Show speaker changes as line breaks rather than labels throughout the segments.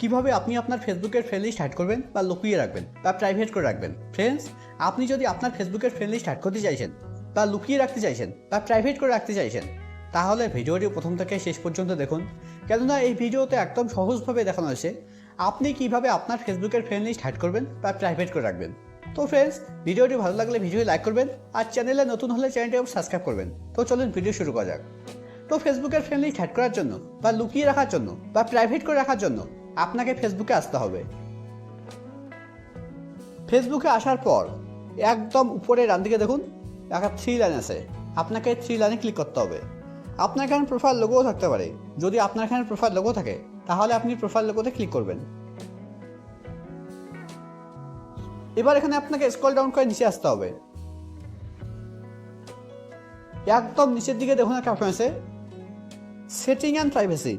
কীভাবে আপনি আপনার ফেসবুকের ফ্রেন্ড লিস্ট হাইড করবেন বা লুকিয়ে রাখবেন বা প্রাইভেট করে রাখবেন? ফ্রেন্ডস আপনি যদি আপনার ফেসবুকের ফ্রেন্ড লিস্ট হাইড করতে চাইছেন বা লুকিয়ে রাখতে চাইছেন বা প্রাইভেট করে রাখতে চাইছেন, তাহলে ভিডিওটি প্রথম থেকে শেষ পর্যন্ত দেখুন। কেননা এই ভিডিওতে একদম সহজভাবে দেখানো হয়েছে আপনি কীভাবে আপনার ফেসবুকের ফ্রেন্ড লিস্ট হাইড করবেন বা প্রাইভেট করে রাখবেন। তো ফ্রেন্ডস ভিডিওটি ভালো লাগলে ভিডিও লাইক করবেন আর চ্যানেলে নতুন হলে চ্যানেলটি সাবস্ক্রাইব করবেন। তো চলুন ভিডিও শুরু করা যাক। তো ফেসবুকের ফ্রেন্ড লিস্ট হ্যাড করার জন্য বা লুকিয়ে রাখার জন্য বা প্রাইভেট করে রাখার জন্য আপনাকে ফেসবুকে আসতে হবে। ফেসবুকে আসার পর একদম উপরে ডান দিকে দেখুন, একটা থ্রি লাইন আছে। আপনাকে থ্রি লাইনে ক্লিক করতে হবে। আপনার এখানে প্রোফাইল লোগোও থাকতে পারে। যদি আপনার এখানে প্রোফাইল লোগো থাকে, তাহলে আপনি প্রোফাইল লোগোতে ক্লিক করবেন। এবার এখানে আপনাকে স্ক্রল ডাউন করে নিচে আসতে হবে। একদম নিচের দিকে দেখুন একটা অপশন আছে সেটিং অ্যান্ড প্রাইভেসি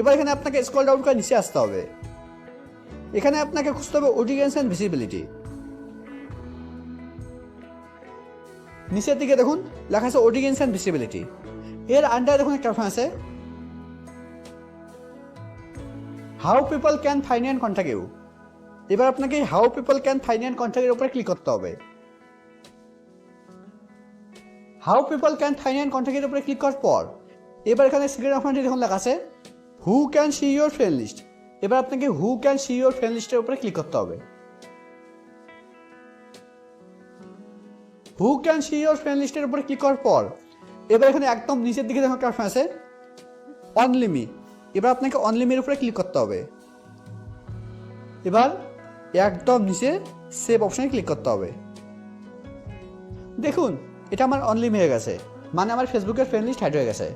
এবার এখানে আপনাকে স্কল ডাউন করে নিচে আসতে হবে। এখানে আপনাকে খুঁজতে হবে অডিয়েন্স অ্যান্ড ভিজিবিলিটি নিচের দিকে দেখুন, লেখা আছে অডিয়েন্স অ্যান্ড ভিজিবিলিটি এর আন্ডারে দেখুন একটা অপশন আছে। How people can find and contact you এবার আপনাকে how people can find and কন্ট্যাক্টের উপরে ক্লিক করতে হবে। How people can find and কন্ট্যাক্টের উপরে ক্লিক করার পর, এবার এখানে সিক্রেট অপশনটি দেখুন লেখা আছে। Who can see your friend list এবার আপনাকে who can see your friend লিস্টের উপরে ক্লিক করতে হবে। Who can see your friend লিস্টের উপরে ক্লিক করার পর, এবার এখানে একদম নিচের দিকে একটা অপশন আছে অনলিমি এবার আপনাকে অনলিমির উপরে ক্লিক করতে হবে। এবার একদম নিচে সেভ অপশনে ক্লিক করতে হবে। দেখুন, এটা আমার অনলিমি হয়ে গেছে মানে আমার ফেসবুকের ফ্রেন্ড লিস্ট হাইড হয়ে গেছে।